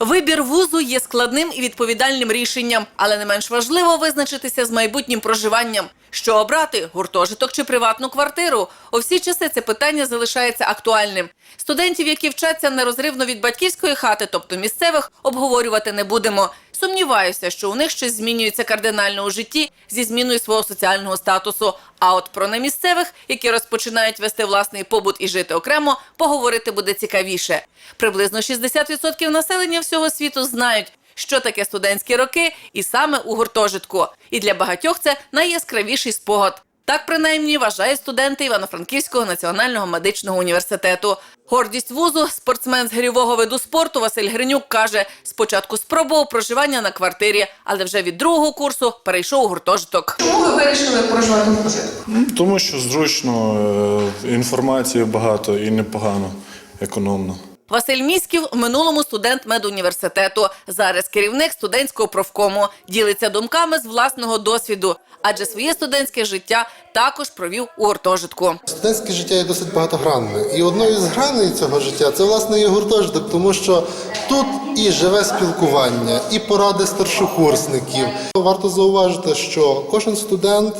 Вибір вузу є складним і відповідальним рішенням, але не менш важливо визначитися з майбутнім проживанням. Що обрати гуртожиток чи приватну квартиру? У всі часи це питання залишається актуальним. Студентів, які вчаться нерозривно від батьківської хати, тобто місцевих, обговорювати не будемо. Сумніваюся, що у них щось змінюється кардинально у житті зі зміною свого соціального статусу. А от про немісцевих, які розпочинають вести власний побут і жити окремо, поговорити буде цікавіше. Приблизно 60% населення всього світу знають, що таке студентські роки, і саме у гуртожитку. І для багатьох це найяскравіший спогад. Так принаймні вважають студенти Івано-Франківського національного медичного університету. Гордість вузу, спортсмен з гирьового виду спорту Василь Гринюк каже, спочатку спробував проживання на квартирі, але вже від другого курсу перейшов у гуртожиток. Чому ви вирішили проживати в гуртожитку? Тому що зручно, е, інформації багато і непогано, економно. Василь Міськів минулому студент медуніверситету. Зараз керівник студентського профкому. Ділиться думками з власного досвіду, адже своє студентське життя також провів у гуртожитку. Студентське життя є досить багатогранне. І одною з граней цього життя це власне є гуртожиток, тому що тут і живе спілкування, і поради старшокурсників. Варто зауважити, що кожен студент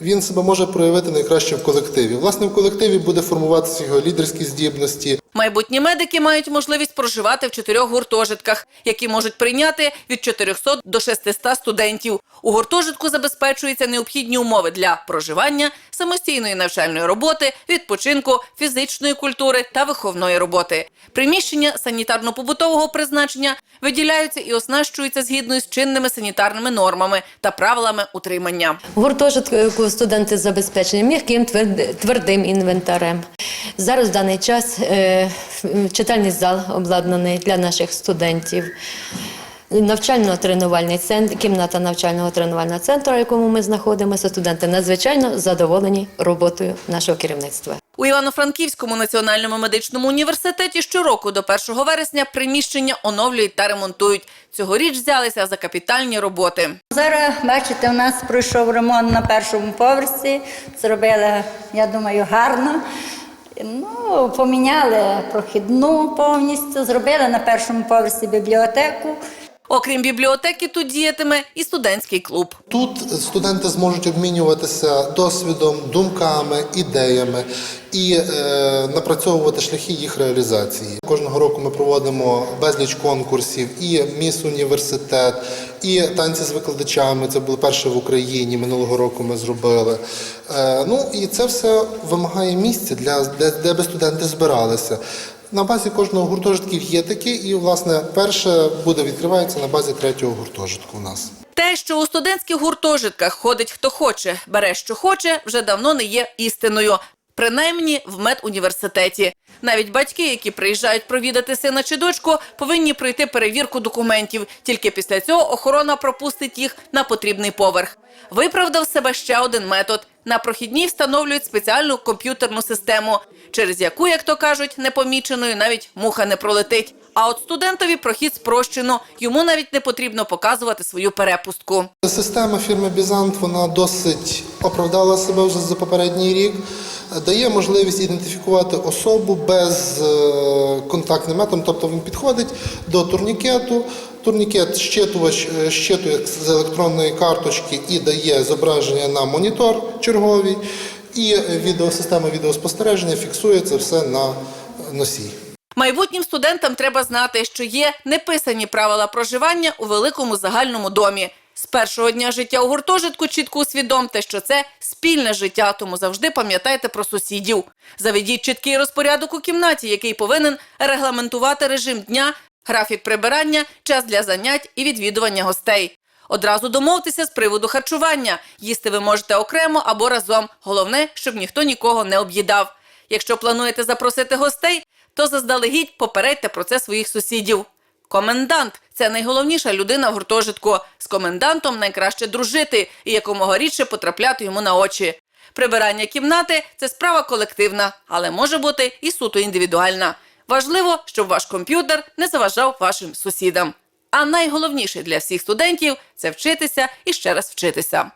він себе може проявити найкраще в колективі. Власне, в колективі буде формуватися його лідерські здібності, Майбутні медики мають можливість проживати в чотирьох гуртожитках, які можуть прийняти від 400 до 600 студентів. У гуртожитку забезпечуються необхідні умови для проживання, самостійної навчальної роботи, відпочинку, фізичної культури та виховної роботи. Приміщення санітарно-побутового призначення виділяються і оснащуються згідно з чинними санітарними нормами та правилами утримання. Гуртожитку студенти забезпечені м'яким тверд- твердим інвентарем. Зараз в даний час е, читальний зал обладнаний для наших студентів. Навчально-тренувальний центр, кімната навчального тренувального центру, в якому ми знаходимося, студенти надзвичайно задоволені роботою нашого керівництва. У Івано-Франківському національному медичному університеті щороку до 1 вересня приміщення оновлюють та ремонтують. Цьогоріч взялися за капітальні роботи. Зараз, бачите, у нас пройшов ремонт на першому поверсі. Зробили, я думаю, гарно. Ну, поміняли прохідну повністю, зробили на першому поверсі бібліотеку. Окрім бібліотеки, тут діятиме і студентський клуб. Тут студенти зможуть обмінюватися досвідом, думками, ідеями і е, напрацьовувати шляхи їх реалізації. Кожного року ми проводимо безліч конкурсів, і міс університет, і танці з викладачами. Це було перше в Україні. Минулого року ми зробили. Е, ну і це все вимагає місця для де, де би студенти збиралися. На базі кожного гуртожитків є такі, і власне перше буде відкривається на базі третього гуртожитку у нас. Те, що у студентських гуртожитках ходить хто хоче, бере що хоче, вже давно не є істиною. Принаймні в медуніверситеті. Навіть батьки, які приїжджають провідати сина чи дочку, повинні пройти перевірку документів. Тільки після цього охорона пропустить їх на потрібний поверх. Виправдав себе ще один метод. На прохідній встановлюють спеціальну комп'ютерну систему, через яку, як то кажуть, непоміченою навіть муха не пролетить. А от студентові прохід спрощено. Йому навіть не потрібно показувати свою перепустку. Система фірми Бізант вона досить оправдала себе вже за попередній рік. Дає можливість ідентифікувати особу без е, контактним методом, тобто він підходить до турнікету. Турнікет щитувач е, щитує з електронної карточки і дає зображення на монітор черговий, і відеосистема відеоспостереження фіксує це все на носій. Майбутнім студентам треба знати, що є неписані правила проживання у великому загальному домі. З першого дня життя у гуртожитку чітко усвідомте, що це спільне життя, тому завжди пам'ятайте про сусідів. Заведіть чіткий розпорядок у кімнаті, який повинен регламентувати режим дня, графік прибирання, час для занять і відвідування гостей. Одразу домовтеся з приводу харчування. Їсти ви можете окремо або разом. Головне, щоб ніхто нікого не об'їдав. Якщо плануєте запросити гостей, то заздалегідь попередьте про це своїх сусідів. Комендант це найголовніша людина в гуртожитку. З комендантом найкраще дружити і якомога рідше потрапляти йому на очі. Прибирання кімнати це справа колективна, але може бути і суто індивідуальна. Важливо, щоб ваш комп'ютер не заважав вашим сусідам. А найголовніше для всіх студентів це вчитися і ще раз вчитися.